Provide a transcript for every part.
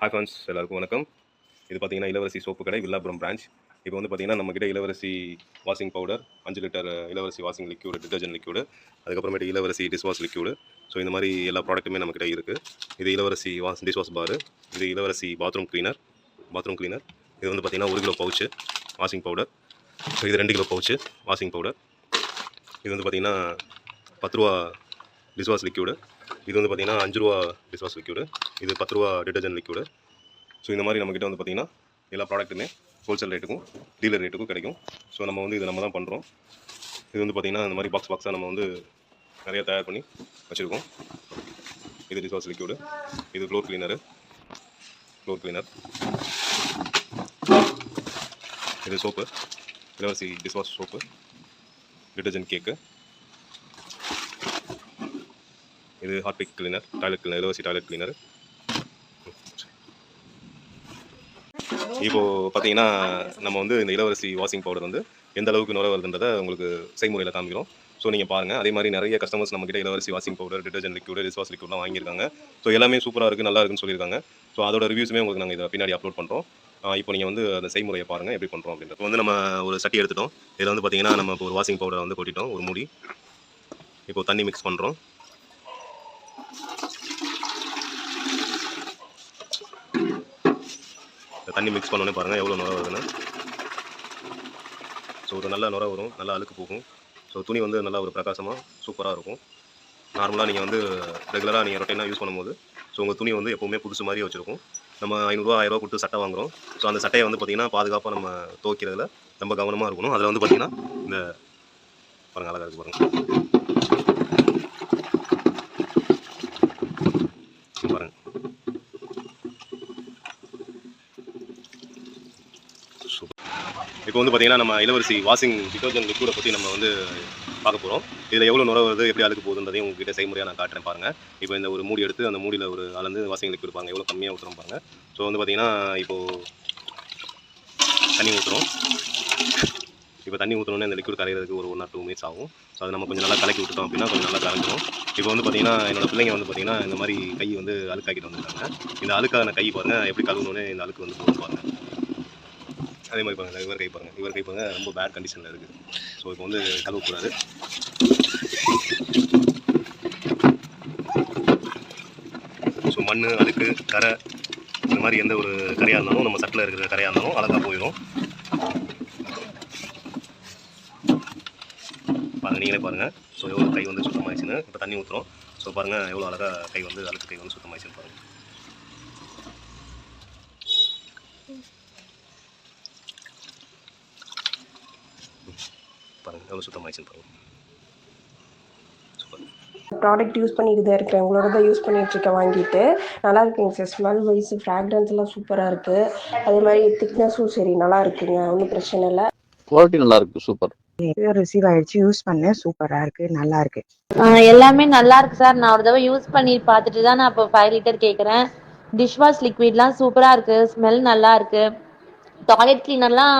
Hi friends எல்லாருக்கும் வணக்கம். இது பார்த்தீங்கன்னா இளவரசி சோப்பு கடை வில்லாபுரம் பிரான்ச் இப்போ வந்து பார்த்தீங்கன்னா நம்மக்கிட்ட இளவரசி வாஷிங் பவுடர் அஞ்சு litre Ilavarasi washing liquid detergent liquid அதுக்கப்புறமேட்டு Ilavarasi dish wash liquid so இந்த மாதிரி எல்லா ப்ராடக்ட்டுமே நம்மக்கிட்ட இருக்குது இது இளவரசி வாஷ் டிஷ் வாஷ் பாரு இது இளவரசி பாத்ரூம் க்ளீனர் பாத்ரூம் க்ளீனர் இது வந்து பார்த்தீங்கன்னா ஒரு kilo pouch washing powder so இது ரெண்டு கிலோ பவுச்சு வாஷிங் பவுடர் இது வந்து பார்த்தீங்கன்னா பத்து ரூபா டிஷ்வாஷ் லிக்யூடு இது வந்து பார்த்தீங்கன்னா அஞ்சு ரூபா டிஷ் வாஷ் லிக்யூடு இது பத்து ரூபா டிட்டர்ஜென்ட் லிக்யூடு ஸோ இந்த மாதிரி நம்மக்கிட்ட வந்து பார்த்திங்கன்னா எல்லா ப்ராடக்ட்டுமே ஹோல்சேல் ரேட்டுக்கும் டீலர் ரேட்டுக்கும் கிடைக்கும். ஸோ நம்ம வந்து இது நம்ம தான் பண்ணுறோம் இது வந்து பார்த்திங்கன்னா இந்த மாதிரி பாக்ஸ் பாக்ஸாக நம்ம வந்து நிறைய தயார் பண்ணி வச்சுருக்கோம். இது டிஷ்வாஷ் லிக்யூடு இது ஃப்ளோர் கிளீனரு ஃப்ளோர் கிளீனர் இது soap Ilavarasi dishwash soap detergent cake இது Harpic cleaner toilet cleaner Ilavarasi toilet cleaner இப்போது பார்த்தீங்கன்னா நம்ம வந்து இந்த இளவரசி வாஷிங் பவுடர் வந்து எந்த அளவுக்கு நுர வருதுன்றதை உங்களுக்கு செய்முறையில் காமிக்கிறோம். ஸோ நீங்கள் பாருங்கள் அதே மாதிரி நிறைய கஸ்டமர்ஸ் நம்மக்கிட்ட Ilavarasi washing powder detergent liquid dishwash லிக்யூட்லாம் வாங்கியிருக்காங்க. ஸோ எல்லாமே சூப்பராக இருக்குது நல்லா இருக்குன்னு சொல்லியிருக்காங்க. ஸோ அதோட ரிவ்யூஸுமே உங்களுக்கு நாங்கள் இதை பின்னாடி அப்லோட் பண்ணுறோம் இப்போ நீங்கள் வந்து அந்த செய்முறையை பாருங்கள் எப்படி பண்ணுறோம் அப்படின்றது. வந்து நம்ம ஒரு சட்டி எடுத்துட்டோம். இதில் வந்து பார்த்தீங்கன்னா நம்ம இப்போ ஒரு வாஷிங் பவுடரை வந்து கொட்டிட்டோம் ஒரு மூடி. இப்போ தண்ணி மிக்ஸ் பண்ணுறோம் தண்ணி மிக்ஸ் பண்ணோன்னே பாருங்கள் எவ்வளோ நுர வருதுன்னு. ஸோ ஒரு நல்ல நுர வரும் நல்லா அழுக்கு போகும். ஸோ துணி வந்து நல்லா ஒரு பிரகாசமாக சூப்பராக இருக்கும். நார்மலாக நீங்கள் வந்து ரெகுலராக நீங்கள் ரொட்டைனாக யூஸ் பண்ணும்போது ஸோ உங்கள் துணி வந்து எப்போவுமே புதுசு மாதிரியே வச்சுருக்கும். நம்ம ஐநூறுரூவா ஆயிரரூவா கொடுத்து சட்டை வாங்குறோம். ஸோ அந்த சட்டையை வந்து பார்த்திங்கன்னா பாதுகாப்பாக நம்ம துவைக்கிறதுல ரொம்ப கவனமாக இருக்கணும். அதில் வந்து பார்த்திங்கன்னா இந்த பாருங்கள் அழகாக இருக்குது பாருங்கள் பாருங்கள் சூப்பர் இப்போ வந்து பார்த்தீங்கன்னா நம்ம இளவரசி வாஷிங் டிட்டர்ஜென்ட் லிக்விடை பற்றி நம்ம வந்து பார்க்க போகிறோம் இதில் எவ்வளோ நுர வருது எப்படி அழுக்கு போகுதுன்றதையும் உங்ககிட்ட செய்முறையாக நான் காட்டுறேன் பாருங்கள் இப்போ இந்த ஒரு மூடி எடுத்து அந்த மூடியில் ஒரு அளந்து வாஷிங் லிக்விட் பாருங்கள் எவ்வளோ கம்மியாக ஊற்றுறோம் பாருங்கள் ஸோ வந்து பார்த்தீங்கன்னா இப்போது தண்ணி ஊற்றுறோம் இப்போ தண்ணி ஊற்றணுன்னே அந்த லிக்விட் கரையிறதுக்கு ஒரு ஒன் ஆர் டூ மினிட்ஸ் ஆகும். ஸோ அதை நம்ம கொஞ்சம் நல்லா கலக்கி விட்டுட்டோம் அப்படின்னா கொஞ்சம் நல்லா கலந்துடும் இப்போ வந்து பார்த்தீங்கன்னா என்னோடய பிள்ளைங்க வந்து பார்த்தீங்கன்னா இந்த மாதிரி கை வந்து அழுக்காக்கிட்டு வந்துருக்காங்க. இந்த அழுக்கான கை பாருங்கள் எப்படி கழுவுனோடனே இந்த அழுக்கு வந்து போட்டு பாருங்கள் அதே மாதிரி பாருங்கள் இவர் கை பாருங்கள் இவர் கை பாருங்கள் ரொம்ப பேட் கண்டிஷனில் இருக்குது ஸோ இப்போ வந்து கழுவக்கூடாது ஸோ மண் அழுக்கு கரை இந்த மாதிரி எந்த ஒரு கரையாக இருந்தாலும் நம்ம சட்டில் இருக்கிற கரையாக இருந்தாலும் அழகாக போயிடும் பாருங்கள் நீங்களே பாருங்கள் ஸோ எவ்வளோ கை வந்து சுத்தமாகிடுச்சுன்னு இப்போ தண்ணி ஊற்றுறோம் ஸோ பாருங்கள் எவ்வளோ அழகாக கை வந்து அழுக்கு கை வந்து சுத்தமாகிடுச்சுன்னு பாருங்கள் பாருங்கள் எவ்வளோ சுத்தமாயிடுச்சுன்னு பாருங்கள் சூப்பர். ப்ராடக்ட் யூஸ் பண்ணிட்டு தான் இருக்கேன் உங்களோட தான் யூஸ் பண்ணிட்டு இருக்கேன் வாங்கிட்டு. நல்லா இருக்குங்க சார் ஸ்மெல் வைஸ் ஃப்ராக்ரன்ஸ் எல்லாம் சூப்பராக இருக்கு. அதே மாதிரி திக்னஸும் சரி நல்லா இருக்குங்க. ஒன்றும் பிரச்சனை இல்லை. குவாலிட்டி நல்லா இருக்கு சூப்பர் ரிசீவ் ஆயிடுச்சு. யூஸ் பண்ணேன். சூப்பரா இருக்கு. நல்லா இருக்கு. எல்லாமே நல்லா இருக்கு சார் நான் ஒரு தடவை யூஸ் பண்ணி பார்த்துட்டு தான் நான் இப்போ ஃபைவ் லிட்டர் கேட்குறேன் டிஷ்வாஷ் லிக்விட்லாம் சூப்பராக இருக்கு. ஸ்மெல் நல்லா இருக்கு. டாய்லெட் கிளீனர்லாம்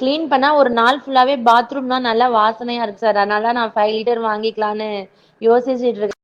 கிளீன் பண்ணா ஒரு நாள் ஃபுல்லாவே பாத்ரூம்லாம் நல்லா வாசனையா இருக்கு சார். அதனால நான் ஃபைவ் லிட்டர் வாங்கிக்கலான்னு யோசிச்சுட்டு இருக்கேன்.